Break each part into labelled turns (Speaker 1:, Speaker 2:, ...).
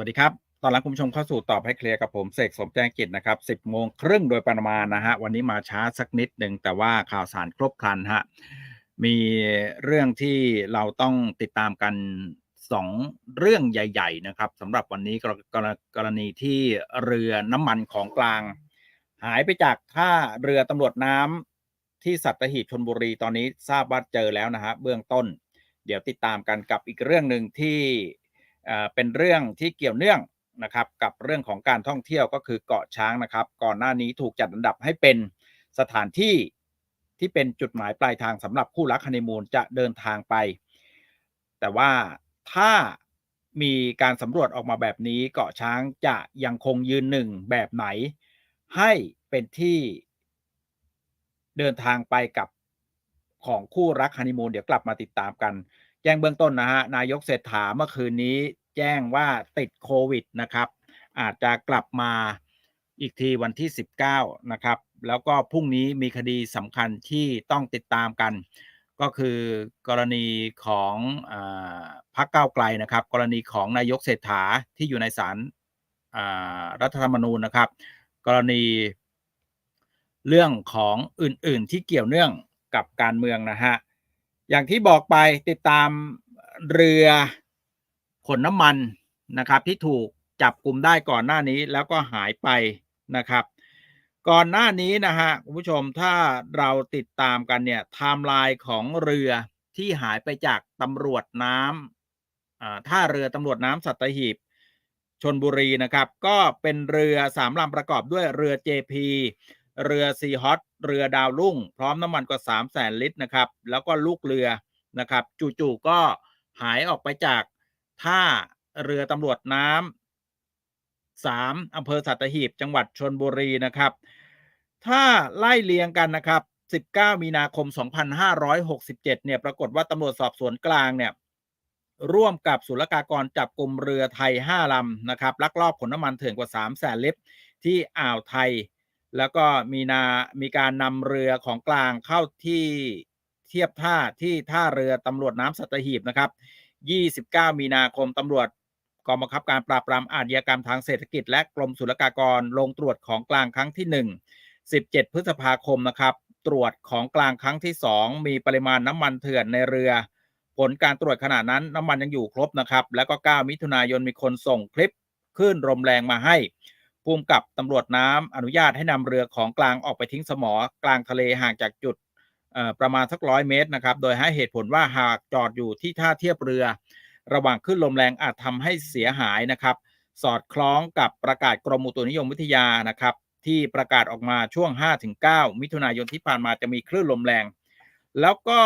Speaker 1: สวัสดีครับตอนรับคุณผู้ชมเข้าสู่ตอบให้เคลียร์กับผมเสกสมแจ้งกิจนะครับ10โมงครึ่งโดยประมาณนะฮะวันนี้มาช้าสักนิดหนึ่งแต่ว่าข่าวสารครบครันฮะมีเรื่องที่เราต้องติดตามกันสองเรื่องใหญ่ ๆ นะครับสำหรับวันนี้กรกรกรณีที่เรือน้ำมันของกลาง หายไปจากท่าเรือตำรวจน้ำที่สัตหีบชนบุรีตอนนี้ทราบว่าเจอแล้วนะฮะเบื้องต้น เดี๋ยวติดตามกันกับอีกเรื่องหนึ่งที่ เป็นเรื่องที่เกี่ยวเนื่องนะครับกับเรื่องของการท่องเที่ยวก็คือเกาะช้างนะครับ ก่อนหน้านี้ถูกจัดอันดับให้เป็นสถานที่ที่เป็นจุดหมายปลายทางสำหรับคู่รักฮันนีมูนจะเดินทางไป แต่ว่าถ้ามีการสำรวจออกมาแบบนี้เกาะช้างจะยังคงยืนหนึ่งแบบไหน ให้เป็นที่เดินทางไปกับของคู่รักฮันนีมูนเดี๋ยวกลับมาติดตามกัน แจ้งเบื้องต้นนะฮะนายกเศรษฐาเมื่อคืนนี้แจ้งว่าติดโควิดนะครับ อาจจะกลับมาอีกทีวันที่ 19 นะครับ แล้วก็พรุ่งนี้มีคดีสำคัญที่ต้องติดตามกัน ก็คือกรณีของอพักเก้าวไกลนะครับ กรณีของนายกเศรษฐาที่อยู่ในศาลรัฐธรรมนูญนะครับ กรณีเรื่องของอื่นๆที่เกี่ยวเนื่องกับการเมืองนะฮะ อย่างที่บอกไปติดตามเรือขนน้ำมันนะครับที่ถูกจับกลุ่มได้ก่อนหน้านี้แล้วก็หายไปนะครับ ก่อนหน้านี้นะฮะคุณผู้ชมถ้าเราติดตามกันเนี่ยไทม์ไลน์ของเรือที่หายไปจากตำรวจน้ำท่าเรือตำรวจน้ำสัตหีบชนบุรีนะครับ ก็เป็นเรือสามลำประกอบด้วยเรือ JP เรือซีฮอตเรือดาวรุ่ง พร้อมน้ำมันกว่า3 0 0แสนลิตรนะครับ แล้วก็ลูกเรือนะครับ จู่ๆก็หายออกไปจากท่าเรือตำรวจน้ำสามอำเภอสัตหีบจังหวัดชนบุรีนะครับ ถ้าไล่เลียงกันนะครับ 19 มีนาคม 2567 เนี่ย ปรากฏว่าตำรวจสอบสวนกลางเนี่ยร่วมกับศุลกากรจับกลุ่มเรือไทย 5 ลำนะครับลักลอบขนน้ำมันเถื่อนกว่า3แสนลิตรที่อ่าวไทย แล้วก็มีนา มีการนำเรือของกลางเข้าที่เทียบท่าที่ท่าเรือตำรวจน้ำสัตหีบนะครับ 29 มีนาคมตำรวจกองบังคับการปราบปรามอาชญากรรมทางเศรษฐกิจ และกรมศุลกากรลงตรวจของกลางครั้งที่ 1 17 พฤษภาคมนะครับ ตรวจของกลางครั้งที่ 2 มีปริมาณน้ำมันเถื่อนในเรือ ผลการตรวจขณะนั้นน้ำมันยังอยู่ครบนะครับ แล้วก็ 9 มิถุนายนมีคนส่งคลิปคลื่นลมแรงมาให้ ภูมิกับตำรวจน้ำอนุญาตให้นำเรือของกลางออกไปทิ้งสมอกลางทะเลห่างจากจุดประมาณสักร้อยเมตรนะครับ โดยให้เหตุผลว่าหากจอดอยู่ที่ท่าเทียบเรือ ระหว่างขึ้นลมแรงอาจทำให้เสียหายนะครับ สอดคล้องกับประกาศกรมอุตุนิยมวิทยานะครับ ที่ประกาศออกมาช่วง 5-9 มิถุนายนที่ผ่านมาจะมีคลื่นลมแรง แล้วก็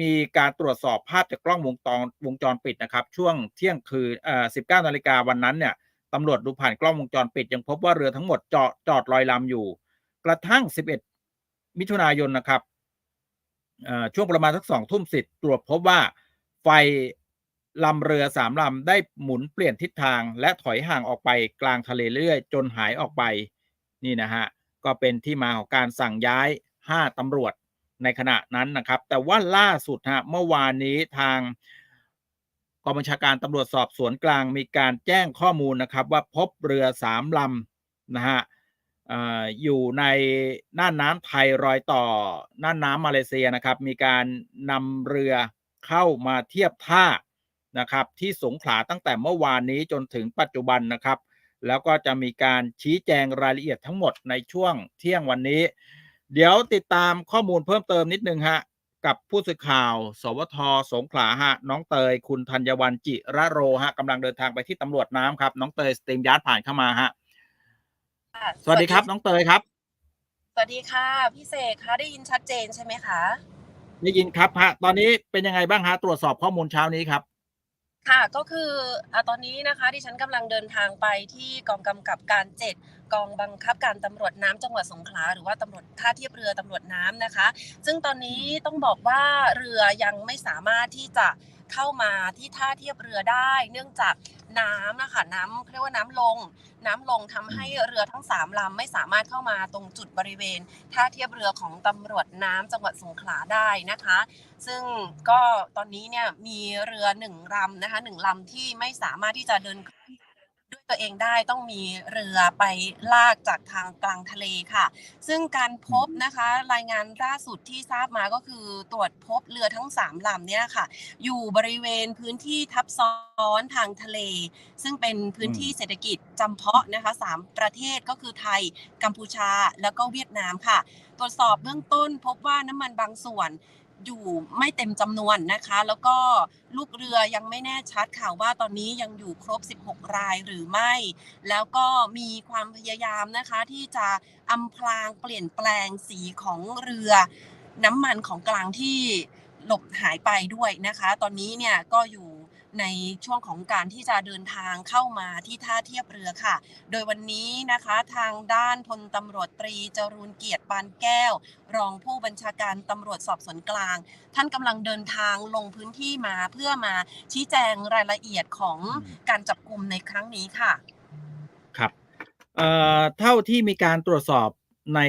Speaker 1: มีการตรวจสอบภาพจากกล้องวงจรวงจรปิดนะครับ ช่วงเที่ยงคืน19นาฬิกาวันนั้นเนี่ย ตำรวจดูผ่านกล้องวงจรปิดยังพบว่าเรือทั้งหมดจอดจอดลอยลำอยู่ กระทั่ง 11 มิถุนายนนะครับช่วงประมาณสักสองทุ่มสิตรวจพบว่าไฟลำเรือสามลำได้หมุนเปลี่ยนทิศทางและถอยห่างออกไปกลางทะเลเรื่อยจนหายออกไปนี่นะฮะก็เป็นที่มาของการสั่งย้าย 5ตำรวจในขณะนั้นนะครับ แต่ว่าล่าสุดฮะเมื่อวานนี้ทาง องบัญชาการตำรวจสอบสวนกลางมีการแจ้งข้อมูลนะครับว่าพบเรือสามลำนะฮะเอ่ออยู่ในน่านน้ำไทยรอยต่อน่านน้ำมาเลเซียนะครับ มีการนำเรือเข้ามาเทียบท่านะครับที่สงขลาตั้งแต่เมื่อวานนี้จนถึงปัจจุบันนะครับ แล้วก็จะมีการชี้แจงรายละเอียดทั้งหมดในช่วงเที่ยงวันนี้ เดี๋ยวติดตามข้อมูลเพิ่มเติมนิดนึงฮะ กับผู้สื่อข่าว สวท สงขลาฮะ น้องเตย คุณธัญวันจิระโรฮะกำลังเดินทางไปที่ตำรวจน้ำครับ น้องเตยสตรีมยาร์ดผ่านเข้ามาฮะ
Speaker 2: ค่ะ
Speaker 1: สวัสดีครับ น้องเตยครับ
Speaker 2: สวัสดีค่ะ พี่เสกคะได้ยินชัดเจนใช่ไหมคะ
Speaker 1: ได้ยินครับฮะ ตอนนี้เป็นยังไงบ้างฮะ ตรวจสอบข้อมูลเช้านี้ครับ
Speaker 2: ค่ะก็คืออตอนนี้นะคะที่ฉันกำลังเดินทางไปที่กองกำกับการเจ็ดกองบังคับการตำรวจน้ำจังหวัดสงขลาหรือว่าตำรวจท่าเทียบเรือตำรวจน้ำนะคะ ซึ่งตอนนี้ต้องบอกว่าเรือยังไม่สามารถที่จะเข้ามาที่ท่าเทียบเรือได้ เนื่องจาก น้ำนะคะน้ำเรียกว่าน้ำลง น้ำลงทำให้เรือทั้งสามลำไม่สามารถเข้ามาตรงจุดบริเวณท่าเทียบเรือของตำรวจน้ำจังหวัดสงขลาได้นะคะ ซึ่งก็ตอนนี้เนี่ยมีเรือหนึ่งลำนะคะหนึ่งลำที่ไม่สามารถที่จะเดิน ด้วยตัวเองได้ต้องมีเรือไปลากจากทางกลางทะเลค่ะ ซึ่งการพบนะคะรายงานล่าสุดที่ทราบมาก็คือตรวจพบเรือทั้ง 3ลำเนี่ยค่ะ อยู่บริเวณพื้นที่ทับซ้อนทางทะเล ซึ่งเป็นพื้นที่เศรษฐกิจจำเพาะนะคะสามประเทศก็คือไทย กัมพูชาแล้วก็เวียดนามค่ะ ตรวจสอบเบื้องต้นพบว่าน้ำมันบางส่วน อยู่ไม่เต็มจำนวนนะคะ แล้วก็ลูกเรือยังไม่แน่ชัดข่าว่าตอนนี้ยังอยู่ครบ 16 รายหรือไม่ แล้วก็มีความพยายามนะคะที่จะอำพรางเปลี่ยนแปลงสีของเรือน้ำมันของกลางที่หลบหายไปด้วยนะคะ ตอนนี้เนี่ยก็อยู่ ในช่วงของการที่จะเดินทางเข้ามาที่ท่าเทียบเรือค่ะ โดยวันนี้นะคะทางด้านพลตำรวจตรีจรูนเกียรติปานแก้ว รองผู้บัญชาการตำรวจสอบสวนกลาง ท่านกำลังเดินทางลงพื้นที่มาเพื่อมาชี้แจงรายละเอียดของ
Speaker 1: อืม
Speaker 2: การจับกลุ่มในครั้งนี้ค่ะ
Speaker 1: ครับเอ่อเท่าที่มีการตรวจสอบใน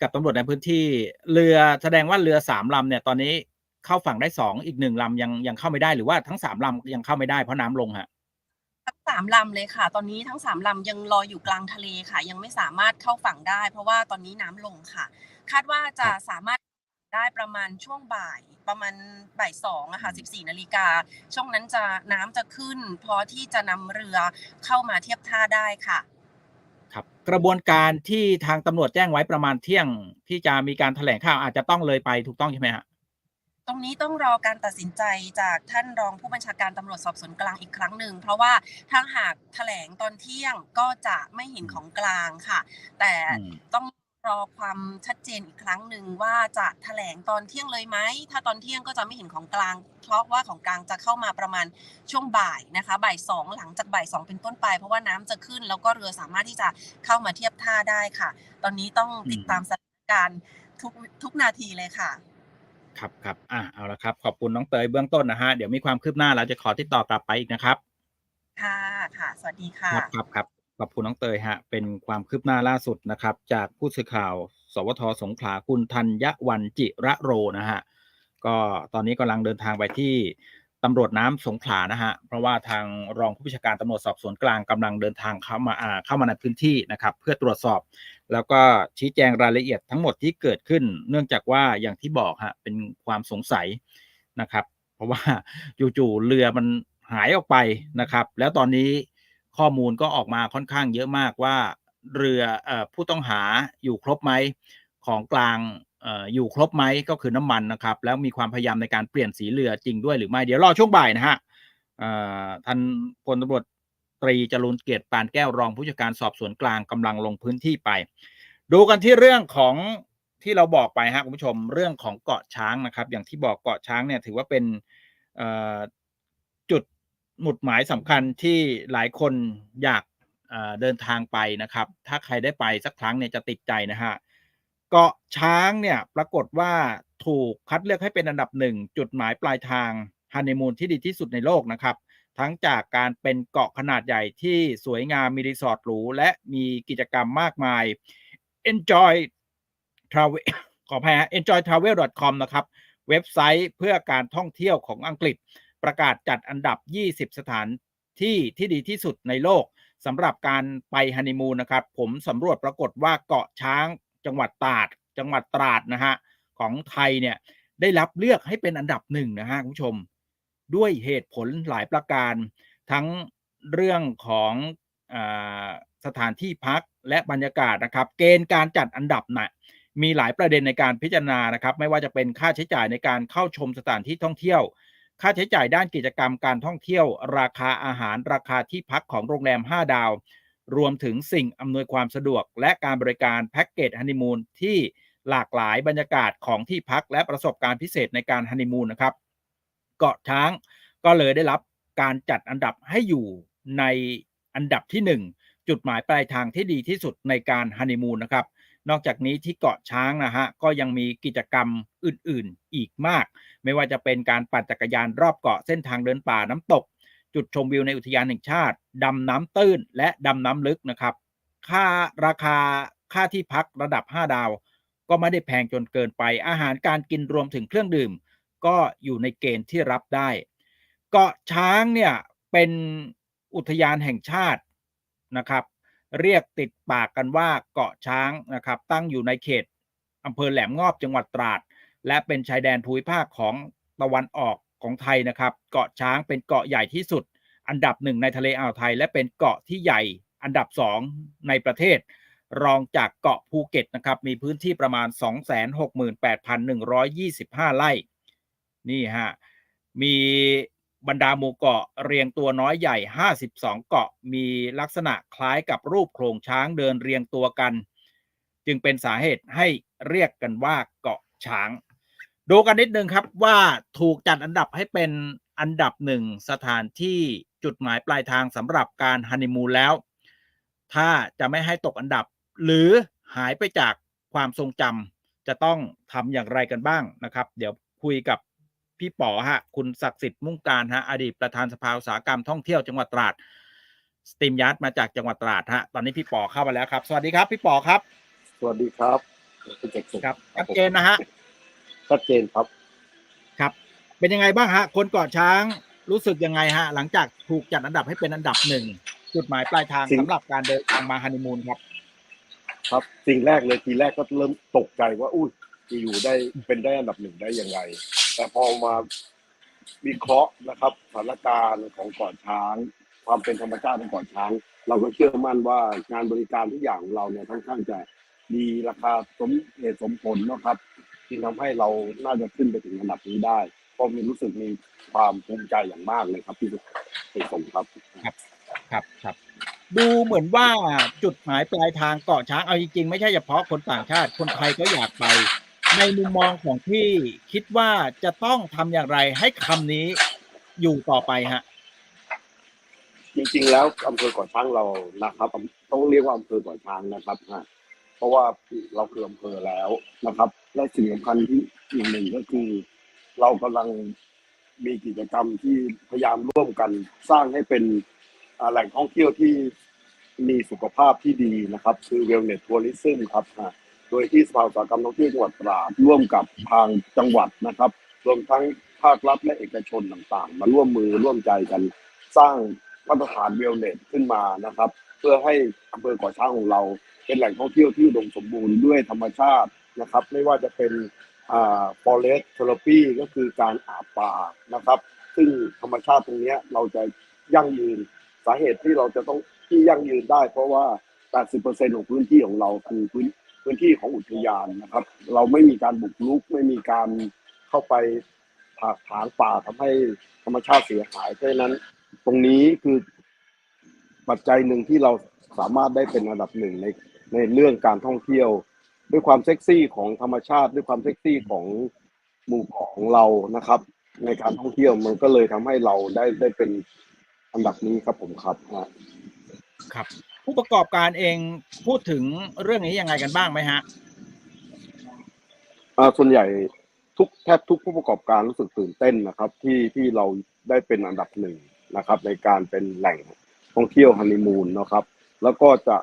Speaker 1: กับตำรวจในพื้นที่ เรือแสดงว่าเรือสามลำเนี่ยตอนนี้ เข้าฝั่งได้สองอีกหนึ่งลำยังยังเข้าไม่ได้หรือว่าทั้งสามลำยังเข้าไม่ได้เพราะน้ำลงฮะ
Speaker 2: ทั้งสามลำเลยค่ะ ตอนนี้ทั้งสามลำยังลอยอยู่กลางทะเลค่ะ ยังไม่สามารถเข้าฝั่งได้ เพราะว่าตอนนี้น้ำลงค่ะ คาดว่าจะสามารถได้ประมาณช่วงบ่ายประมาณบ่ายสองอะค่ะ14นาฬิกาช่วงนั้นจะน้ำจะขึ้น พอที่จะนำเรือเข้ามาเทียบท่าได้ค่ะ
Speaker 1: ครับกระบวนการที่ทางตำรวจแจ้งไว้ประมาณเที่ยงที่จะมีการแถลงข่าวอาจจะต้องเลยไปถูกต้องใช่ไหมฮะ
Speaker 2: ตรงนี้ต้องรอการตัดสินใจจากท่านรองผู้บัญชาการตำรวจสอบสวนกลางอีกครั้งหนึ่ง เพราะว่าถ้าหากแถลงตอนเที่ยงก็จะไม่เห็นของกลางค่ะ แต่ต้องรอความชัดเจนอีกครั้งหนึ่งว่าจะแถลงตอนเที่ยงเลยไหม ถ้าตอนเที่ยงก็จะไม่เห็นของกลาง เพราะว่าของกลางจะเข้ามาประมาณช่วงบ่ายนะคะ บ่ายสองหลังจากบ่ายสองเป็นต้นไป เพราะว่าน้ำจะขึ้น แล้วก็เรือสามารถที่จะเข้ามาเทียบท่าได้ค่ะ ตอนนี้ต้องติดตามสถานการณ์ทุกทุกนาทีเลยค่ะ
Speaker 1: ครับครับอะเอาละครับ ขอบคุณน้องเตยเบื้องต้นนะฮะ เดี๋ยวมีความคืบหน้าเราจะขอติดต่อกลับไปอีกนะครับ
Speaker 2: ค่ะค่ะ สวัสดีค่ะ
Speaker 1: ครับครับครับขอบคุณน้องเตยฮะ เป็นความคืบหน้าล่าสุดนะครับ จากผู้สื่อข่าว สวทสงขลาคุณธัญวันจิระโรนะฮะ ก็ตอนนี้กำลังเดินทางไปที่ตำรวจน้ำสงขลานะฮะ เพราะว่าทางรองผู้บัญชาการตำรวจสอบสวนกลางกำลังเดินทางเข้ามาอ่าเข้ามาในพื้นที่นะครับ เพื่อตรวจสอบ แล้วก็ชี้แจงรายละเอียดทั้งหมดที่เกิดขึ้น เนื่องจากว่าอย่างที่บอกฮะเป็นความสงสัยนะครับ เพราะว่าจู่ๆเรือมันหายออกไปนะครับ แล้วตอนนี้ข้อมูลก็ออกมาค่อนข้างเยอะมากว่าเรืออผู้ต้องหาอยู่ครบไหมของกลางอยู่ครบไหมก็คือน้ำมันนะครับ แล้วมีความพยายามในการเปลี่ยนสีเรือจริงด้วยหรือไม่ เดี๋ยวรอช่วงบ่ายนะฮะท่านพลตำรวจ ตรีจรุนเกียรติปานแก้วรองผู้จัดการสอบสวนกลางกำลังลงพื้นที่ไป ดูกันที่เรื่องของที่เราบอกไปฮะคุณผู้ชมเรื่องของเกาะช้างนะครับ อย่างที่บอกเกาะช้างเนี่ยถือว่าเป็นจุดหมุดหมายสำคัญที่หลายคนอยากเเดินทางไปนะครับ ถ้าใครได้ไปสักครั้งเนี่ยจะติดใจนะฮะเกาะช้างเนี่ยปรากฏว่าถูกคัดเลือกให้เป็นอันดับหนึ่งจุดหมายปลายทางฮันนีมูนที่ดีที่สุดในโลกนะครับ ทั้งจากการเป็นเกาะขนาดใหญ่ที่สวยงามมีรีสอร์ทหรูและมีกิจกรรมมากมาย enjoy travel ขออภัยฮะ enjoytravel.com นะครับ เว็บไซต์เพื่อการท่องเที่ยวของอังกฤษ ประกาศจัดอันดับ 20 สถานที่ที่ดีที่สุดในโลกสำหรับการไปฮันนีมูนนะครับ ผมสำรวจปรากฏว่าเกาะช้างจังหวัดตราด จังหวัดตราดนะฮะของไทยเนี่ยได้รับเลือกให้เป็นอันดับหนึ่งนะฮะคุณผู้ชม ด้วยเหตุผลหลายประการ ทั้งเรื่องของอสถานที่พักและบรรยากาศนะครับ เกณฑ์การจัดอันดับนะมีหลายประเด็นในการพิจารณานะครับ ไม่ว่าจะเป็นค่าใช้จ่ายในการเข้าชมสถานที่ท่องเที่ยว ค่าใช้จ่ายด้านกิจกรรมการท่องเที่ยว ราคาอาหาร ราคาที่พักของโรงแรม 5 ดาว รวมถึงสิ่งอำนวยความสะดวก และการบริการแพ็กเกจฮันนีมูนที่หลากหลายบรรยากาศของที่พักและประสบการณ์พิเศษในการฮันนีมูนนะครับ เกาะช้าง ก็เลยได้รับการจัดอันดับให้อยู่ในอันดับที่ 1 จุดหมายปลายทางที่ดีที่สุดในการฮันนีมูนนะครับ นอกจากนี้ที่เกาะช้างนะฮะก็ยังมีกิจกรรมอื่นๆอีกมาก ไม่ว่าจะเป็นการปั่นจักรยานรอบเกาะเส้นทางเดินป่าน้ำตก จุดชมวิวในอุทยานแห่งชาติดำน้ำตื้น และดำน้ำลึกนะครับค่าราคาค่าที่พักระดับ 5 ดาว ก็ไม่ได้แพงจนเกินไปอาหารการกินรวมถึงเครื่องดื่ม ก็อยู่ในเกณฑ์ที่รับได้ เกาะช้างเนี่ยเป็นอุทยานแห่งชาตินะครับ เรียกติดปากกันว่าเกาะช้างนะครับ ตั้งอยู่ในเขตอำเภอแหลมงอบจังหวัดตราด และเป็นชายแดนภูมิภาคของตะวันออกของไทยนะครับ เกาะช้างเป็นเกาะใหญ่ที่สุด อันดับหนึ่งในทะเลอ่าวไทย และเป็นเกาะที่ใหญ่อันดับสองในประเทศ รองจากเกาะภูเก็ตนะครับ มีพื้นที่ประมาณ 268,125 ไร่ นี่ฮะ มีบรรดาหมู่เกาะเรียงตัวน้อยใหญ่ 52 เกาะมีลักษณะคล้ายกับรูปโครงช้างเดินเรียงตัวกัน จึงเป็นสาเหตุให้เรียกกันว่าเกาะช้าง ดูกันนิดนึงครับว่าถูกจัดอันดับให้เป็นอันดับหนึ่งสถานที่จุดหมายปลายทางสำหรับการฮันนีมูนแล้ว ถ้าจะไม่ให้ตกอันดับ หรือหายไปจากความทรงจำจะต้องทำอย่างไรกันบ้างนะครับ เดี๋ยวคุยกับ พี่ป๋อฮะ คุณศักดิ์สิทธิ์มุ่งการฮะ อดีตประธานสภาอุตสาหกรรมท่องเที่ยวจังหวัดตราด สตรีมยัดมาจากจังหวัดตราดฮะ ตอนนี้พี่ป๋อเข้ามาแล้วครับ สวัสดีครับ พี่ป๋อครับ
Speaker 3: สวัสดีครับคุณเจกสุข
Speaker 1: ครับ ชัดเจนนะฮะ
Speaker 3: ชัดเจนครับ
Speaker 1: ครับ เป็นยังไงบ้างฮะ คนเกาะช้างรู้สึกยังไงฮะ หลังจากถูกจัดอันดับให้เป็นอันดับหนึ่งจุดหมายปลายทาง
Speaker 3: สิ่ง
Speaker 1: สำหรับการเดินทางมาฮันนีมูนครับ
Speaker 3: ครับ สิ่งแรกเลยทีแรกก็เริ่มตกใจว่า อุ้ยจะอยู่ได้เป็นได้อันดับหนึ่งได้ยังไง แต่พอมาวิเคราะห์นะครับสถานการณ์ของเกาะช้าง ความเป็นธรรมชาติของเกาะช้าง เราก็เชื่อมั่นว่างานบริการทุกอย่างของเราเนี่ยค่อนข้างจะมีราคาสมเหตุสมผลนะครับที่ทำให้เราน่าจะขึ้นไปถึงอันดับนี้ได้ก็มีรู้สึกมีความภูมิใจอย่างมากเลยครับพี่สุขสมครับ
Speaker 1: ครับครับดูเหมือนว่าจุดหมายปลายทางเกาะช้างเอาจริงๆไม่ใช่เฉพาะคนต่างชาติคนไทยก็อยากไป ในมุมมองของพี่คิดว่าจะต้องทำอย่างไรให้คำนี้อยู่ต่อไปฮะ
Speaker 3: จริงๆ แล้วอำเภอก่อช้างเรานะครับต้องเรียกว่าอำเภอก่อช้างนะครับฮะเพราะว่าเราคืออำเภอแล้วนะครับ และสิ่งสำคัญที่อีกหนึ่งก็คือ เรากำลังมีกิจกรรมที่พยายามร่วมกันสร้างให้เป็นแหล่งท่องเที่ยวที่มีสุขภาพที่ดีนะครับ คือ wellness tourism ครับฮะ โดยที่สภาอุตสาหกรรมท่องเที่ยวจังหวัดตราดร่วมกับทางจังหวัดนะครับ รวมทั้งภาครัฐและเอกชนต่างๆ มาร่วมมือร่วมใจกันสร้างมาตรฐานเวลเนสขึ้นมานะครับ เพื่อให้อำเภอก่อช้างของเรา เป็นแหล่งท่องเที่ยวที่อุดมสมบูรณ์ด้วยธรรมชาตินะครับ ไม่ว่าจะเป็นอ่า forest therapy ก็คือการอาบป่านะครับ ซึ่งธรรมชาติตรงเนี้ยเราจะยั่งยืนสาเหตุที่เราจะต้องที่ยั่งยืนได้ เพราะว่า 80%ของพื้นที่ของเราคือพื้น พื้นที่ของอุทยานนะครับ เราไม่มีการบุกรุกไม่มีการเข้าไปถากถางป่าทำให้ธรรมชาติเสียหายเพราะฉะนั้นตรงนี้คือปัจจัยหนึ่งที่เราสามารถได้เป็นอันดับหนึ่งในในเรื่องการท่องเที่ยว ด้วยความเซ็กซี่ของธรรมชาติ ด้วยความเซ็กซี่ของหมู่เกาะของเรานะครับ ในการท่องเที่ยวมันก็เลยทำให้เราได้ได้เป็นอันดับนี้ครับผมครับ
Speaker 1: ครับ ผู้ประกอบการเองพูดถึงเรื่องนี้ยังไงกันบ้างไหมฮะ
Speaker 3: อ่าส่วนใหญ่ทุกแทบทุกผู้ประกอบการรู้สึกตื่นเต้นนะครับ ที่ที่เราได้เป็นอันดับหนึ่งนะครับ ในการเป็นแหล่งท่องเที่ยวฮันนีมูนนะครับ แล้วก็จะ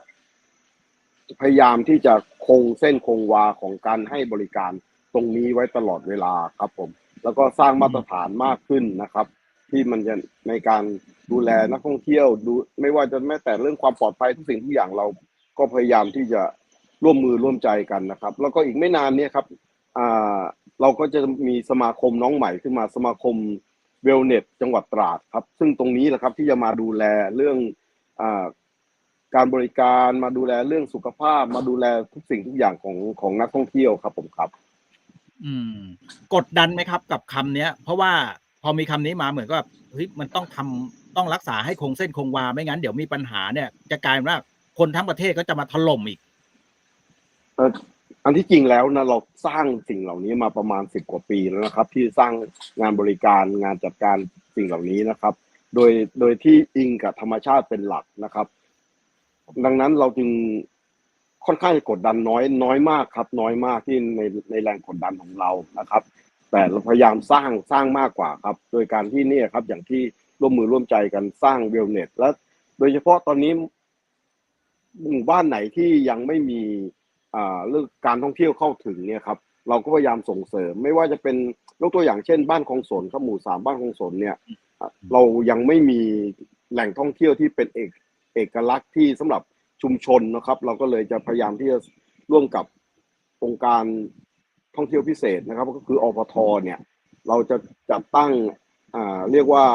Speaker 3: พยายามที่จะคงเส้นคงวาของการให้บริการตรงนี้ไว้ตลอดเวลาครับผม แล้วก็สร้างมาตรฐานมากขึ้นนะครับ ที่มันจะในการดูแลนักท่องเที่ยวดูไม่ว่าจะแม้แต่เรื่องความปลอดภัยทุกสิ่งทุกอย่างเราก็พยายามที่จะร่วมมือร่วมใจกันนะครับ แล้วก็อีกไม่นานเนี้ครับอ่าเราก็จะมีสมาคมน้องใหม่ขึ้นมาสมาคมเวลเน็ตจังหวัดตราดครับ ซึ่งตรงนี้แหละครับที่จะมาดูแลเรื่องอาการบริการมาดูแลเรื่องสุขภาพ มาดูแลทุกสิ่งทุกอย่างของของนักท่องเที่ยวครับผมครับ
Speaker 1: อืม กดดันไหมครับกับคำเนี้ย เพราะว่า พอมีคำนี้มาเหมือนก็แบบเฮ้ยมันต้องทำต้องรักษาให้คงเส้นคงวาไม่งั้นเดี๋ยวมีปัญหาเนี่ย จะกลายเป็นว่าคนทั้งประเทศก็จะมาถล่มอีก
Speaker 3: อันที่จริงแล้วนะเราสร้างสิ่งเหล่านี้มาประมาณสิบกว่าปีแล้วนะครับ ที่สร้างงานบริการงานจัดการสิ่งเหล่านี้นะครับ โดยโดยที่อิงกับธรรมชาติเป็นหลักนะครับ ดังนั้นเราจึงค่อนข้างจะกดดันน้อยน้อยมากครับ น้อยมากที่ในในแรงกดดันของเรานะครับ แต่เราพยายามสร้างสร้างมากกว่าครับ โดยการที่เนี่ยครับ อย่างที่ร่วมมือร่วมใจกันสร้างเวลเน็ตและโดยเฉพาะตอนนี้หมู่บ้านไหนที่ยังไม่มีอ่าเรื่องการท่องเที่ยวเข้าถึงเนี่ยครับ เราก็พยายามส่งเสริม ไม่ว่าจะเป็นยกตัวอย่างเช่น บ้านคลองสนครับหมู่สามบ้านคลองสนเนี่ย เรายังไม่มีแหล่งท่องเที่ยวที่เป็นเอกเอกลักษณ์ที่สำหรับชุมชนนะครับ เราก็เลยจะพยายามที่จะร่วมกับองค์การ ท่องเที่ยวพิเศษนะครับ ก็คืออพทเนี่ย เราจะจัดตั้งเรียกว่า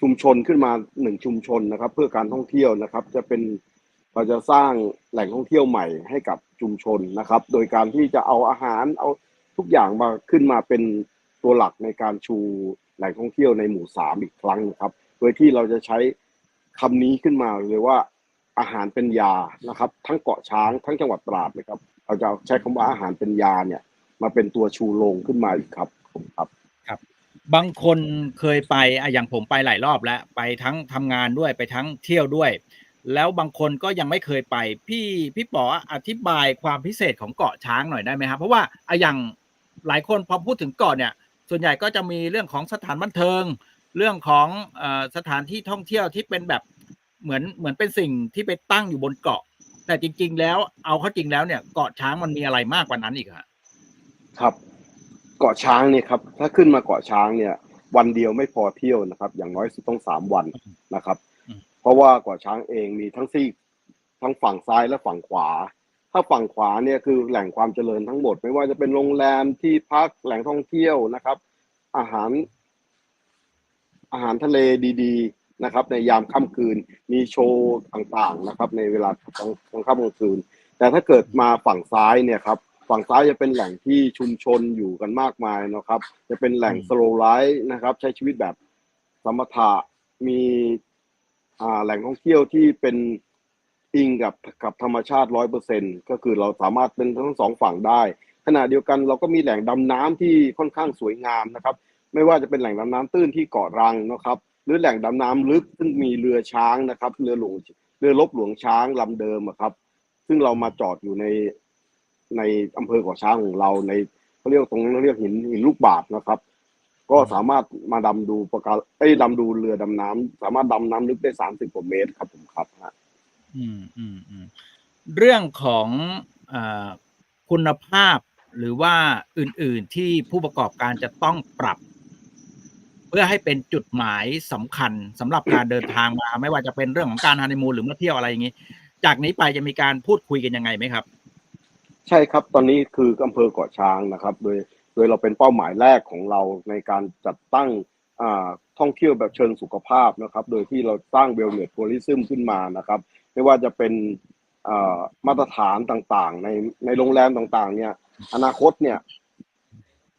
Speaker 3: ชุมชนขึ้นมาหนึ่งชุมชนนะครับ เพื่อการท่องเที่ยวนะครับ จะเป็นเราจะสร้างแหล่งท่องเที่ยวใหม่ให้กับชุมชนนะครับ โดยการที่จะเอาอาหารเอาทุกอย่างมาขึ้นมาเป็นตัวหลักในการชูแหล่งท่องเที่ยวในหมู่สามอีกครั้งนะครับ โดยที่เราจะใช้คำนี้ขึ้นมาเลยว่าอาหารเป็นยานะครับ ทั้งเกาะช้างทั้งจังหวัดตราดเลยครับ เราจะใช้คำว่าอาหารเป็นยาเนี่ย มาเป็นตัวชูโรงขึ้นมาอีกครับผมครับ
Speaker 1: บางคนเคยไปอะอย่างผมไปหลายรอบแล้ว ไปทั้งทำงานด้วยไปทั้งเที่ยวด้วย แล้วบางคนก็ยังไม่เคยไปพี่พี่ป๋ออธิบายความพิเศษของเกาะช้างหน่อยได้ไหมครับเพราะว่าอะอย่างหลายคนพอพูดถึงเกาะเนี่ย ส่วนใหญ่ก็จะมีเรื่องของสถานบันเทิง เรื่องของสถานที่ท่องเที่ยวที่เป็นแบบเหมือนเหมือนเป็นสิ่งที่ไปตั้งอยู่บนเกาะ แต่จริง ๆ แล้วเอาเข้าจริงแล้วเนี่ยเกาะช้างมันมีอะไรมากกว่านั้นอีกฮะ
Speaker 3: ครับ เกาะช้างเนี่ยครับ ถ้าขึ้นมาเกาะช้างเนี่ย วันเดียวไม่พอเที่ยวนะครับ อย่างน้อยสุดต้องสามวันนะครับ
Speaker 1: อืม
Speaker 3: เพราะว่าเกาะช้างเองมีทั้งซีกทั้งฝั่งซ้ายและฝั่งขวา ถ้าฝั่งขวาเนี่ยคือแหล่งความเจริญทั้งหมด ไม่ว่าจะเป็นโรงแรมที่พักแหล่งท่องเที่ยวนะครับ อาหาร อาหารทะเลดี ๆ นะครับ ในยามค่ำคืนมีโชว์ต่างๆนะครับ ในเวลากลางกลางค่ำกลางคืน แต่ถ้าเกิดมาฝั่งซ้ายเนี่ยครับฝั่งซ้ายจะเป็นแหล่งที่ชุมชนอยู่กันมากมายนะครับ จะเป็นแหล่ง
Speaker 1: อืม
Speaker 3: สโลไลฟ์นะครับ ใช้ชีวิตแบบสมถะมีอ่าแหล่งท่องเที่ยวที่เป็นอิงกับกับธรรมชาติร้อยเปอร์เซ็นก็คือเราสามารถเป็นทั้งสองฝั่งได้ ขณะเดียวกันเราก็มีแหล่งดำน้ำที่ค่อนข้างสวยงามนะครับ ไม่ว่าจะเป็นแหล่งดำน้ำตื้นที่เกาะรังนะครับ หรือแหล่งดำน้ำลึกซึ่งมีเรือช้างนะครับ เรือหลวงเรือลบหลวงช้างลำเดิมครับ ซึ่งเรามาจอดอยู่ในในอำเภอเกาะช้างของเราในเขาเรียกตรงนั้นเรียกหินหินลูกบาศก์นะครับ ก็สามารถมาดำดูประกาเอ้ดำดูเรือดำน้ำสามารถดำน้ำลึกได้สามสิบกว่าเมตรครับผมครับฮะ
Speaker 1: อืมอืมอืมเรื่องของอคุณภาพหรือว่าอื่นๆที่ผู้ประกอบการจะต้องปรับ พื่อให้เป็นจุดหมายสำคัญสำหรับการเดินทางมา ไม่ว่าจะเป็นเรื่องของการฮันนีมูนหรือมาเที่ยวอะไรอย่างนี้ จากนี้ไปจะมีการพูดคุยกันยังไงไหมครับ
Speaker 3: ใช่ครับตอนนี้คืออำเภอเกาะช้างนะครับ โดยโดยเราเป็นเป้าหมายแรกของเราในการจัดตั้งท่องเที่ยวแบบเชิงสุขภาพนะครับ โดยที่เราสร้างเวลเนสทัวริซึมขึ้นมานะครับ ไม่ว่าจะเป็นมาตรฐานต่างๆ ในในโรงแรมต่างๆ เนี่ย อนาคตเนี่ย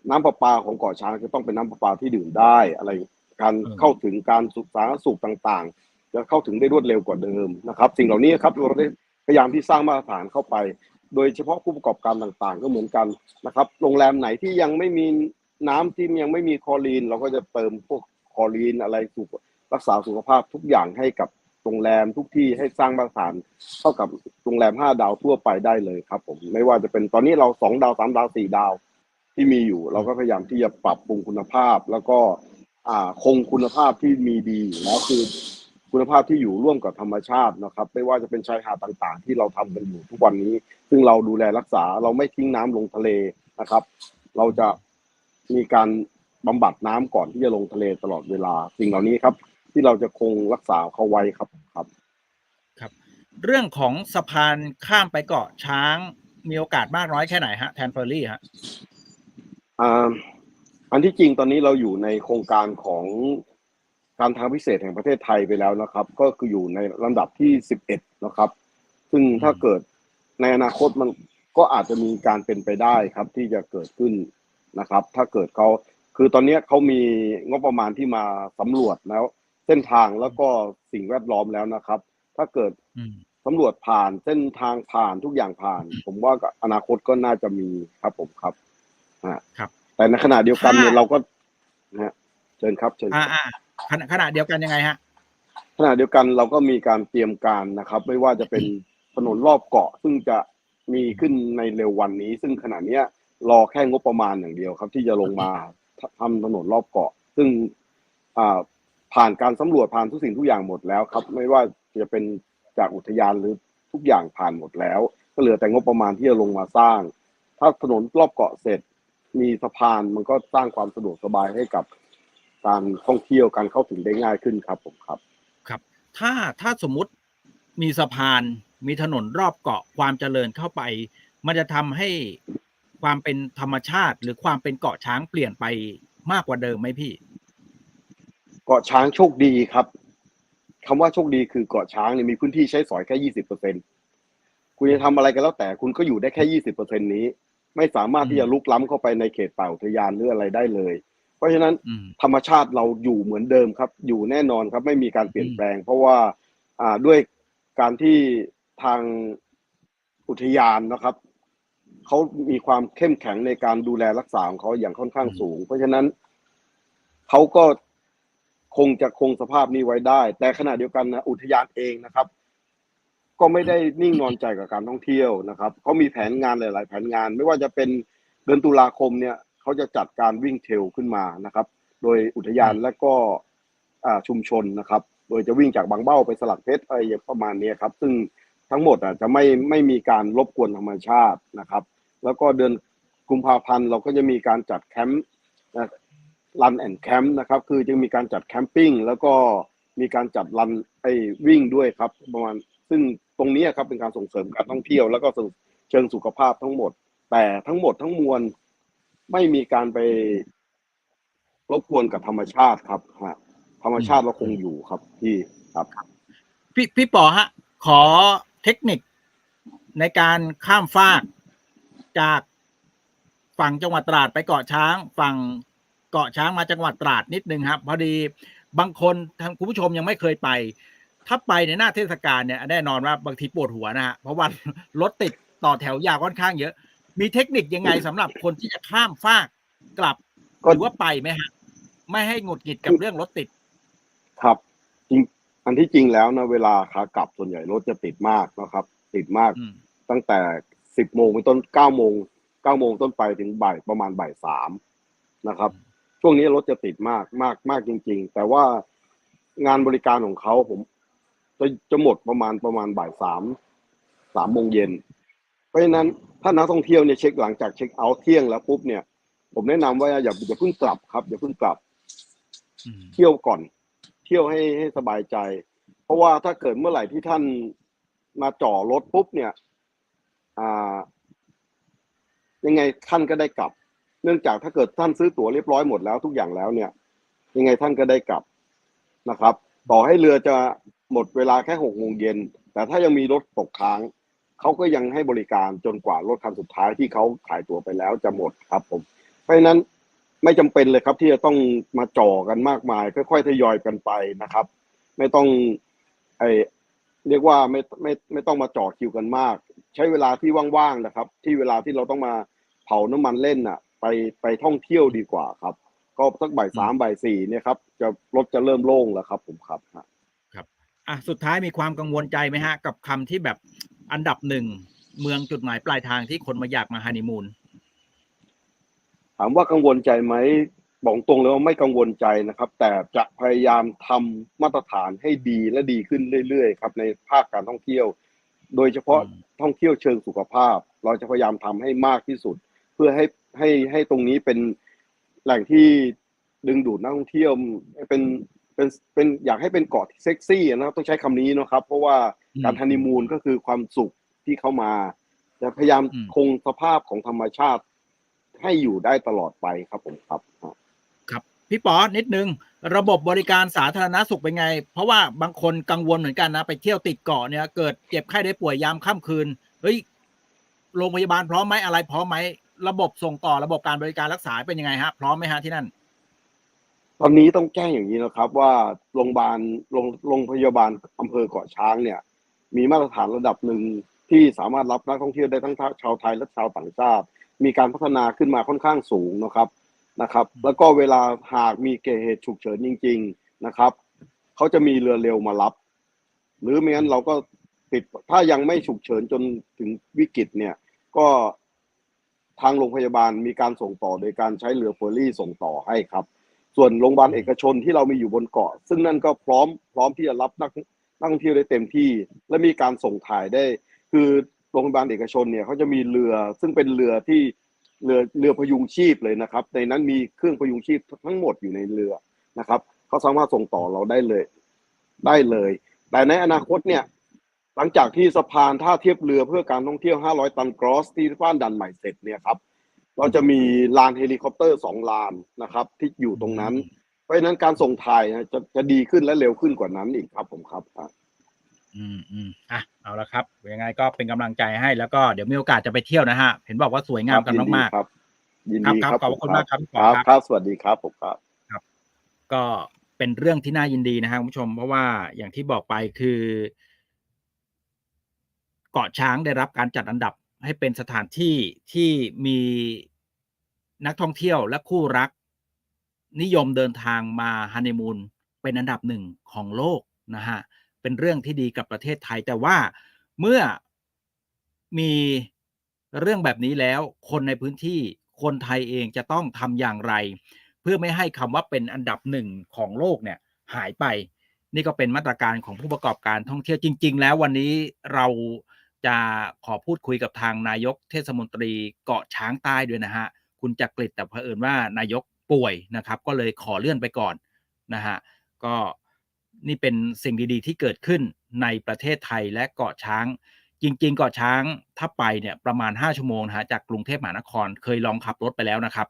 Speaker 3: น้ำประปาของเกาะช้างจะต้องเป็นน้ำประปาที่ดื่มได้อะไรการ
Speaker 1: อืม
Speaker 3: เข้าถึงการสุขสาธารณสุขต่างๆจะเข้าถึงได้รวดเร็วกว่าเดิมนะครับ สิ่งเหล่านี้ครับเราได้พยายามที่สร้างมาตรฐานเข้าไป โดยเฉพาะผู้ประกอบการต่างๆ ก็เหมือนกันนะครับ โรงแรมไหนที่ยังไม่มีน้ำที่ยังไม่มีคลอรีน เราก็จะเติมพวกคลอรีนอะไรสุขรักษาสุขภาพทุกอย่างให้กับโรงแรมทุกที่ให้สร้างมาตรฐานเท่ากับโรงแรมห้าดาวทั่วไปได้เลยครับผมไม่ว่าจะเป็นตอนนี้เราสองดาวสามดาวสี่ดาว ที่มีอยู่ เราก็พยายามที่จะปรับปรุงคุณภาพ แล้วก็อ่าคงคุณภาพที่มีดีแล้วคือคุณภาพที่อยู่ร่วมกับธรรมชาตินะครับ ไม่ว่าจะเป็นชายหาดต่างๆ ที่เราทำกันอยู่ทุกวันนี้ ซึ่งเราดูแลรักษาเราไม่ทิ้งน้ำลงทะเลนะครับ เราจะมีการบำบัดน้ำก่อนที่จะลงทะเลตลอดเวลา สิ่งเหล่านี้ครับ ที่เราจะคงรักษาเขาไว้ครับ ครับ
Speaker 1: เรื่องของสะพานข้ามไปเกาะช้างมีโอกาสมากน้อยแค่ไหนฮะแทนเฟอร์รี่ฮะ
Speaker 3: อ่าอันที่จริงตอนนี้เราอยู่ในโครงการของการทางพิเศษแห่งประเทศไทยไปแล้วนะครับ ก็คืออยู่ในลำดับที่สิบเอ็ดนะครับ ซึ่งถ้าเกิดในอนาคตมันก็อาจจะมีการเป็นไปได้ครับที่จะเกิดขึ้นนะครับ ถ้าเกิดเขาคือตอนนี้เขามีงบประมาณที่มาสำรวจแล้ว เส้นทางแล้วก็สิ่งแวดล้อมแล้วนะครับ ถ้าเกิด
Speaker 1: อืม
Speaker 3: สำรวจผ่านเส้นทางผ่านทุกอย่างผ่าน ผมว่าก็อนาคตก็น่าจะมีครับผมครับอ่า
Speaker 1: ครับ
Speaker 3: แต่ในขณะเดียวกันเนี่ย
Speaker 1: ถ้า
Speaker 3: เราก็นะฮะเชิญครับเชิญค
Speaker 1: อ่า
Speaker 3: รับ
Speaker 1: อ่าขณะขณะเดียวกันยังไงฮะ
Speaker 3: ขณะเดียวกันเราก็มีการเตรียมการนะครับ ไม่ว่าจะเป็นถนนรอบเกาะ ซึ่งจะมีขึ้นในเร็ววันนี้ ซึ่งขณะเนี้ยรอแค่งบประมาณอย่างเดียวครับ ที่จะลงมาทำถนนรอบเกาะ ซึ่งอ่าผ่านการสำรวจผ่านทุกสิ่งทุกอย่างหมดแล้วครับ ไม่ว่าจะเป็นจากอุทยานหรือทุกอย่างผ่านหมดแล้ว ก็เหลือแต่งบประมาณที่จะลงมาสร้าง ถ้าถนนรอบเกาะเสร็จ มีสะพานมันก็สร้างความสะดวกสบายให้กับการท่องเที่ยวการเข้าถึงได้ง่ายขึ้นครับผมครับ
Speaker 1: ถ้าถ้าสมมุติมีสะพานมีถนนรอบเกาะความเจริญเข้าไป มันจะทำให้ความเป็นธรรมชาติ หรือความเป็นเกาะช้างเปลี่ยนไปมากกว่าเดิมไหมพี่
Speaker 3: เกาะช้างโชคดีครับคำว่าโชคดีคือเกาะช้างเนี่ยมีพื้นที่ใช้สอยแค่ยี่สิบเปอร์เซ็นคุณจะทำอะไรกันแล้วแต่คุณก็อยู่ได้แค่ยี่สิบเปอร์เซ็นนี้ ไม่สามารถที่จะลุกล้ำเข้าไปในเขตป่าอุทยานหรืออะไรได้เลย เพราะฉะนั้น
Speaker 1: อืม
Speaker 3: ธรรมชาติเราอยู่เหมือนเดิมครับ อยู่แน่นอนครับไม่มีการเปลี่ยนแปลง เพราะว่าอ่าด้วยการที่ทางอุทยานนะครับเขามีความเข้มแข็งในการดูแลรักษาของเขาอย่างค่อนข้างสูง เพราะฉะนั้นเขาก็คงจะคงสภาพนี้ไว้ได้ แต่ขณะเดียวกันนะอุทยานเองนะครับ ก็ไม่ได้นิ่งนอนใจกับการท่องเที่ยวนะครับเขามีแผนงานหลาย ๆ แผนงาน ไม่ว่าจะเป็นเดือนตุลาคมเนี่ยเขาจะจัดการวิ่งเทรลขึ้นมานะครับ โดยอุทยานและก็อ่าชุมชนนะครับ โดยจะวิ่งจากบางเบ้าไปสลักเพชรอะไรประมาณนี้ครับ ซึ่งทั้งหมดอะจะไม่ไม่มีการรบกวนธรรมชาตินะครับ แล้วก็เดือนกุมภาพันธ์เราก็จะมีการจัดแคมป์รันแอนด์แคมป์นะครับ คือจะมีการจัดแคมปิ้งแล้วก็มีการจัดรันไอ้วิ่งด้วยครับ ประมาณซึ่ง ตรงนี้ครับเป็นการส่งเสริมการท่องเที่ยวแล้วก็เชิงสุขภาพทั้งหมด แต่ทั้งหมดทั้งมวลไม่มีการไปรบกวนกับธรรมชาติครับฮะธรรมชาติเราคงอยู่ครับพี่ครับ
Speaker 1: พี่พี่ปอฮะ ขอเทคนิคในการข้ามฟากจากฝั่งจังหวัดตราดไปเกาะช้าง ฝั่งเกาะช้างมาจังหวัดตราดนิดนึงครับ พอดีบางคนทางคุณผู้ชมยังไม่เคยไป ถ้าไปในหน้าเทศกาลเนี่ยแน่นอนว่าบางทีปวดหัวนะฮะเพราะว่ารถติดต่อแถวยาวค่อนข้างเยอะ มีเทคนิคยังไงสำหรับคนที่จะข้ามฟากกลับ
Speaker 3: ก็
Speaker 1: หรือว่าไปไหมฮะไม่ให้หงุดหงิดกับเรื่องรถติด
Speaker 3: ครับจริงอันที่จริงแล้วนะเวลาขากลับส่วนใหญ่รถจะติดมากนะครับ ติดมาก
Speaker 1: อืม
Speaker 3: ตั้งแต่สิบโมงเป็นต้นเก้าโมงเก้าโมงต้นไปถึงบ่ายประมาณบ่ายสามนะครับ ช่วงนี้รถจะติดมากมากมากจริง ๆ แต่ว่างานบริการของเขาผม จะจะหมดประมาณประมาณบ่ายสามสามโมงเย็นเพราะฉะนั้นถ้านักท่องเที่ยวเนี่ยเช็คหลังจากเช็คเอาท์เที่ยงแล้วปุ๊บเนี่ย ผมแนะนำว่าอย่าอย่าเพิ่งกลับครับ อย่าเพิ่งกลับ
Speaker 1: อืม
Speaker 3: เที่ยวก่อน เที่ยวให้ให้สบายใจ เพราะว่าถ้าเกิดเมื่อไหร่ที่ท่านมาจ่อรถปุ๊บเนี่ย อ่า ยังไงท่านก็ได้กลับ เนื่องจากถ้าเกิดท่านซื้อตั๋วเรียบร้อยหมดแล้วทุกอย่างแล้วเนี่ย ยังไงท่านก็ได้กลับนะครับ ต่อให้เรือจะ หมดเวลาแค่หกโมงเย็น แต่ถ้ายังมีรถตกค้าง เขาก็ยังให้บริการจนกว่ารถคันสุดท้ายที่เขาขายตั๋วไปแล้วจะหมดครับผม เพราะนั้นไม่จำเป็นเลยครับที่จะต้องมาจ่อกันมากมาย ค่อยๆทยอยกันไปนะครับ ไม่ต้องไอเรียกว่าไม่ไม่ไม่ต้องมาจ่อคิวกันมาก ใช้เวลาที่ว่างๆนะครับ ที่เวลาที่เราต้องมาเผาน้ำมันเล่นน่ะ ไปไปท่องเที่ยวดีกว่าครับ ก็สักบ่ายสามบ่ายสี่เนี่ยครับจะรถจะเริ่มโล่งแล้วครับ ผมครับ
Speaker 1: อะสุดท้ายมีความกังวลใจไหมฮะ กับคำที่แบบอันดับหนึ่งเมืองจุดหมายปลายทางที่คนมาอยากมาฮันนีมูน
Speaker 3: ถามว่ากังวลใจไหมบอกตรงเลยว่าไม่กังวลใจนะครับ แต่จะพยายามทำมาตรฐานให้ดีและดีขึ้นเรื่อยๆครับ ในภาคการท่องเที่ยว โดยเฉพาะ
Speaker 1: อืม
Speaker 3: ท่องเที่ยวเชิงสุขภาพ เราจะพยายามทำให้มากที่สุด เพื่อให้ให้ให้ตรงนี้เป็นแหล่งที่ดึงดูดนักท่องเที่ยวเป็น เป็นเป็นอยากให้เป็นเกาะที่เซ็กซี่นะครับต้องใช้คำนี้นะครับ เพราะว่าการฮันนีมูนก็คือความสุขที่เข้ามาจะพยายาม
Speaker 1: อืม
Speaker 3: คงสภาพของธรรมชาติให้อยู่ได้ตลอดไปครับผมครับ
Speaker 1: ครับ พี่ป๋อนิดนึง ระบบบริการสาธารณสุขเป็นไง เพราะว่าบางคนกังวลเหมือนกันนะ ไปเที่ยวติดเกาะเนี่ย เกิดเจ็บไข้ได้ป่วยยามค่ำคืนเฮ้ยโรงพยาบาลพร้อมไหมอะไรพร้อมไหมระบบส่งต่อระบบการบริการรักษาเป็นยังไงฮะ พร้อมไหมฮะที่นั่น
Speaker 3: ตอนนี้ต้องแจ้งอย่างนี้นะครับว่าโรงพยาบาลโรงพยาบาลอำเภอเกาะช้างเนี่ย มีมาตรฐานระดับหนึ่งที่สามารถรับนักท่องเที่ยวได้ทั้งชาวไทยและชาวต่างชาติ มีการพัฒนาขึ้นมาค่อนข้างสูงนะครับนะครับ แล้วก็เวลาหากมีเกิดเหตุฉุกเฉินจริง ๆนะครับเขาจะมีเรือเร็วมารับ หรือไม่งั้นเราก็ติดถ้ายังไม่ฉุกเฉินจนถึงวิกฤตเนี่ย ก็ทางโรงพยาบาลมีการส่งต่อโดยการใช้เรือเฟอร์รี่ส่งต่อให้ครับ ส่วนโรงพยาบาลเอกชนที่เรามีอยู่บนเกาะ ซึ่งนั่นก็พร้อมพร้อมที่จะรับนักนักท่องเที่ยวได้เต็มที่ และมีการส่งถ่ายได้ คือโรงพยาบาลเอกชนเนี่ยเขาจะมีเรือซึ่งเป็นเรือที่เรือเรือพยุงชีพเลยนะครับ ในนั้นมีเครื่องพยุงชีพทั้งหมดอยู่ในเรือนะครับเขาสามารถส่งต่อเราได้เลย ได้เลย แต่ในอนาคตเนี่ยหลังจากที่สะพานท่าเทียบเรือเพื่อการท่องเที่ยว 500 ตันกรอสที่บ้านดันใหม่เสร็จเนี่ยครับ เราจะมีลานเฮลิคอปเตอร์สองลานนะครับ ที่อยู่ตรงนั้น เพราะฉะนั้นการส่งถ่ายนะจะจะดีขึ้นและเร็วขึ้นกว่านั้นอีกครับผมครับอะ
Speaker 1: อืมอืมอะเอาละครับยังไงก็เป็นกำลังใจให้แล้วก็เดี๋ยวมีโอกาสจะไปเที่ยวนะฮะ เห็นบอกว่าสวยงามกัน
Speaker 3: ยิดี
Speaker 1: มาก
Speaker 3: ครับยิน
Speaker 1: ครับ
Speaker 3: ดี
Speaker 1: ครับ
Speaker 3: ครับ
Speaker 1: ขอบ
Speaker 3: ผม
Speaker 1: คุณมากครับพี่ป
Speaker 3: ค
Speaker 1: อ
Speaker 3: รับ
Speaker 1: ครับ
Speaker 3: ครับสวัสดีครับผมครับ
Speaker 1: ๆก็เป็นเรื่องที่น่ายินดีนะฮะคุณผู้ชม เพราะว่าอย่างที่บอกไปคือ เกาะช้างได้รับการจัดอันดับ ให้เป็นสถานที่ที่มีนักท่องเที่ยวและคู่รัก นิยมเดินทางมาฮันนีมูนเป็นอันดับหนึ่งของโลกนะฮะเป็นเรื่องที่ดีกับประเทศไทย แต่ว่าเมื่อมีเรื่องแบบนี้แล้ว คนในพื้นที่คนไทยเองจะต้องทำอย่างไร เพื่อไม่ให้คำว่าเป็นอันดับหนึ่งของโลกเนี่ยหายไป นี่ก็เป็นมาตรการของผู้ประกอบการท่องเที่ยวจริง ๆ แล้ววันนี้เรา จะขอพูดคุยกับทางนายกเทศมนตรีเกาะช้างใต้ด้วยนะฮะ คุณจักริดแต่เผอิญว่านายกป่วยนะครับ ก็เลยขอเลื่อนไปก่อนนะฮะ ก็นี่เป็นสิ่งดีๆ ที่เกิดขึ้นในประเทศไทยและเกาะช้าง จริง ๆ เกาะช้างถ้าไปเนี่ยประมาณ 5 ชั่วโมงนะฮะจากกรุงเทพมหานครเคยลองขับรถไปแล้วนะครับ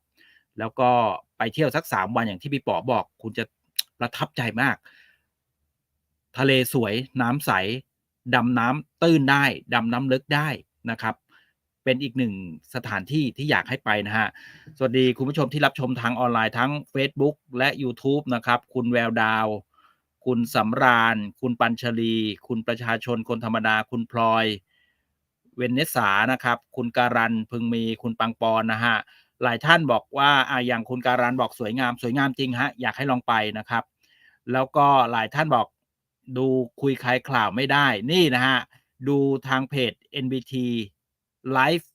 Speaker 1: แล้วก็ไปเที่ยวสัก 3 วันอย่างที่พี่ป๋อบอก คุณจะประทับใจมาก ทะเลสวยน้ำใส ดำน้ำตื้นได้ ดำน้ำลึกได้นะครับ เป็นอีกหนึ่งสถานที่ที่อยากให้ไปนะฮะ สวัสดีคุณผู้ชมที่รับชมทางออนไลน์ทั้ง Facebook และ YouTube นะครับ คุณแววดาว คุณสำราญ คุณปัญชลี คุณประชาชนคนธรรมดา คุณพลอย เวนเนสานะครับ คุณการันพึงมี คุณปังปอนนะฮะ หลายท่านบอกว่าอ่าอย่างคุณการันบอกสวยงาม สวยงามจริงฮะ อยากให้ลองไปนะครับ แล้วก็หลายท่านบอก ดูคุยใครข่าวไม่ได้ นี่นะฮะ ดูทางเพจ NBT Live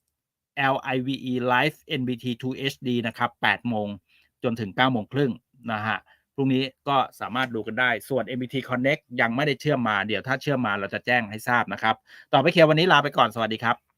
Speaker 1: L I V E Live NBT 2 HD นะครับ8โมงจนถึง9โมงครึ่งนะฮะ พรุ่งนี้ก็สามารถดูกันได้ ส่วน MBT Connect ยังไม่ได้เชื่อมมา เดี๋ยวถ้าเชื่อมมาเราจะแจ้งให้ทราบนะครับ ต่อไปเคลียร์วันนี้ลาไปก่อน สวัสดีครับ